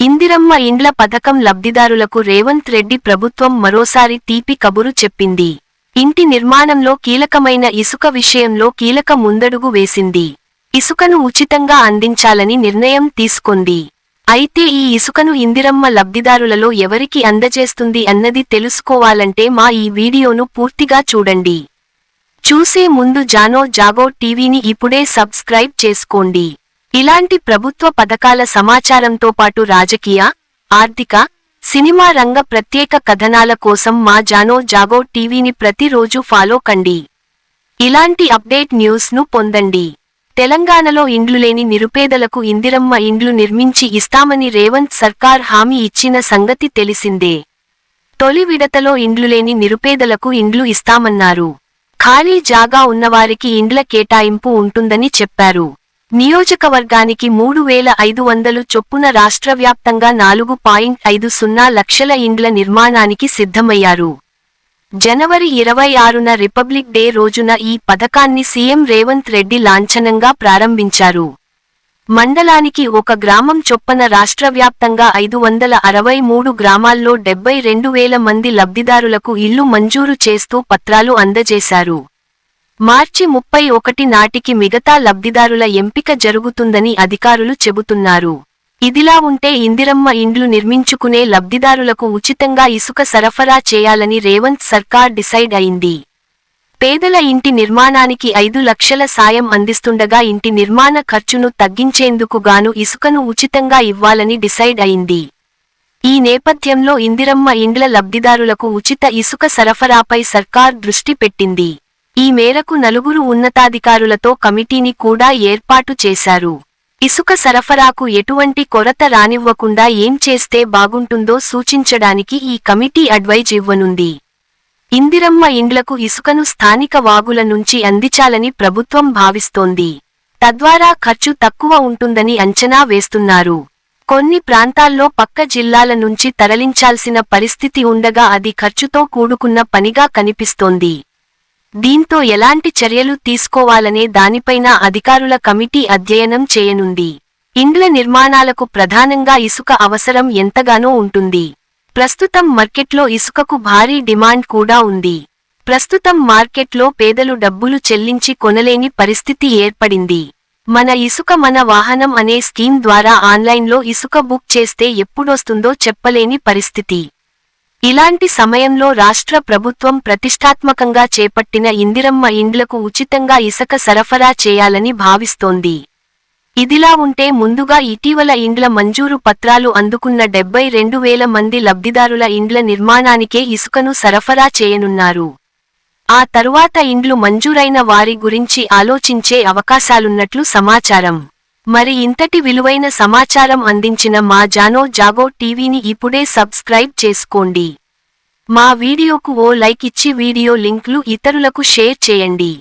ఇందిరమ్మ ఇండ్ల పథకం లబ్ధిదారులకు రేవంత్ రెడ్డి ప్రభుత్వం మరోసారి తీపి కబురు చెప్పింది. ఇంటి నిర్మాణంలో కీలకమైన ఇసుక విషయంలో కీలక ముందడుగు వేసింది. ఇసుకను ఉచితంగా అందించాలని నిర్ణయం తీసుకొంది. అయితే ఈ ఇసుకను ఇందిరమ్మ లబ్ధిదారులలో ఎవరికి అందజేస్తుంది అన్నది తెలుసుకోవాలంటే మా ఈ వీడియోను పూర్తిగా చూడండి. చూసే ముందు జానో జాగో టీవీని ఇప్పుడే సబ్స్క్రైబ్ చేసుకోండి. ఇలాంటి ప్రభుత్వ పథకాల సమాచారంతో పాటు రాజకీయ ఆర్థిక సినిమా రంగ ప్రత్యేక కథనాల కోసం మా జానో జాగో టీవీని ప్రతిరోజు ఫాలో కండి. ఇలాంటి అప్డేట్ న్యూస్ను పొందండి. తెలంగాణలో ఇండ్లు లేని నిరుపేదలకు ఇందిరమ్మ ఇండ్లు నిర్మించి ఇస్తామని రేవంత్ సర్కార్ హామీ ఇచ్చిన సంగతి తెలిసిందే. తొలి విడతలో ఇండ్లు లేని నిరుపేదలకు ఇండ్లు ఇస్తామన్నారు. ఖాళీ జాగా ఉన్నవారికి ఇండ్ల కేటాయింపు ఉంటుందని చెప్పారు. నియోజకవర్గానికి మూడు వేల ఐదు వందలు చొప్పున రాష్ట్రవ్యాప్తంగా నాలుగు పాయింట్ ఐదు సున్నా లక్షల ఇండ్ల నిర్మాణానికి సిద్ధమయ్యారు. జనవరి ఇరవై ఆరున రిపబ్లిక్ డే రోజున ఈ పథకాన్ని సీఎం రేవంత్ రెడ్డి లాంఛనంగా ప్రారంభించారు. మండలానికి ఒక గ్రామం చొప్పన రాష్ట్రవ్యాప్తంగా ఐదు వందల అరవై మూడు గ్రామాల్లో డెబ్బై రెండు వేల మంది లబ్ధిదారులకు ఇల్లు మంజూరు చేస్తూ పత్రాలు అందజేశారు. మార్చి ముప్పై ఒకటి నాటికి మిగతా లబ్ధిదారుల ఎంపిక జరుగుతుందని అధికారులు చెబుతున్నారు. ఇదిలా ఉంటే ఇందిరమ్మ ఇండ్లు నిర్మించుకునే లబ్ధిదారులకు ఉచితంగా ఇసుక సరఫరా చేయాలని రేవంత్ సర్కార్ డిసైడ్ అయింది. పేదల ఇంటి నిర్మాణానికి ఐదు లక్షల సాయం అందిస్తుండగా ఇంటి నిర్మాణ ఖర్చును తగ్గించేందుకు గాను ఇసుకను ఉచితంగా ఇవ్వాలని డిసైడ్ అయింది. ఈ నేపథ్యంలో ఇందిరమ్మ ఇండ్ల లబ్ధిదారులకు ఉచిత ఇసుక సరఫరాపై సర్కార్ దృష్టి పెట్టింది. ఈ మేరకు నలుగురు ఉన్నతాధికారులతో కమిటీని కూడా ఏర్పాటు చేశారు. ఇసుక సరఫరాకు ఎటువంటి కొరత రానివ్వకుండా ఏం చేస్తే బాగుంటుందో సూచించడానికి ఈ కమిటీ అడ్వైజ్ ఇవ్వనుంది. ఇందిరమ్మ ఇండ్లకు ఇసుకను స్థానిక వాగుల నుంచి అందించాలని ప్రభుత్వం భావిస్తోంది. తద్వారా ఖర్చు తక్కువ ఉంటుందని అంచనా వేస్తున్నారు. కొన్ని ప్రాంతాల్లో పక్క జిల్లాల నుంచి తరలించాల్సిన పరిస్థితి ఉండగా అది ఖర్చుతో కూడుకున్న పనిగా కనిపిస్తోంది. దీంతో ఎలాంటి చర్యలు తీసుకోవాలనే దానిపైన అధికారుల కమిటీ అధ్యయనం చేయనుంది. ఇండ్ల నిర్మాణాలకు ప్రధానంగా ఇసుక అవసరం ఎంతగానో ఉంటుంది. ప్రస్తుతం మార్కెట్లో ఇసుకకు భారీ డిమాండ్ కూడా ఉంది. ప్రస్తుతం మార్కెట్లో పేదలు డబ్బులు చెల్లించి కొనలేని పరిస్థితి ఏర్పడింది. మన ఇసుక మన వాహనం అనే స్కీమ్ ద్వారా ఆన్లైన్లో ఇసుక బుక్ చేస్తే ఎప్పుడొస్తుందో చెప్పలేని పరిస్థితి. ఇలాంటి సమయంలో రాష్ట్ర ప్రభుత్వం ప్రతిష్టాత్మకంగా చేపట్టిన ఇందిరమ్మ ఇండ్లకు ఉచితంగా ఇసుక సరఫరా చేయాలని భావిస్తోంది. ఇదిలా ఉంటే ముందుగా ఇటీవల ఇండ్ల మంజూరు పత్రాలు అందుకున్న డెబ్బై రెండు వేల మంది లబ్ధిదారుల ఇండ్ల నిర్మాణానికే ఇసుకను సరఫరా చేయనున్నారు. ఆ తరువాత ఇండ్లు మంజూరైన వారి గురించి ఆలోచించే అవకాశాలున్నట్లు సమాచారం. మరి ఇంతటి విలువైన సమాచారం అందించిన మా జానో జాగో టీవీని ఇప్పుడే సబ్స్క్రైబ్ చేసుకోండి. మా వీడియోకు ఓ లైక్ ఇచ్చి వీడియో లింక్లు ఇతరులకు షేర్ చేయండి.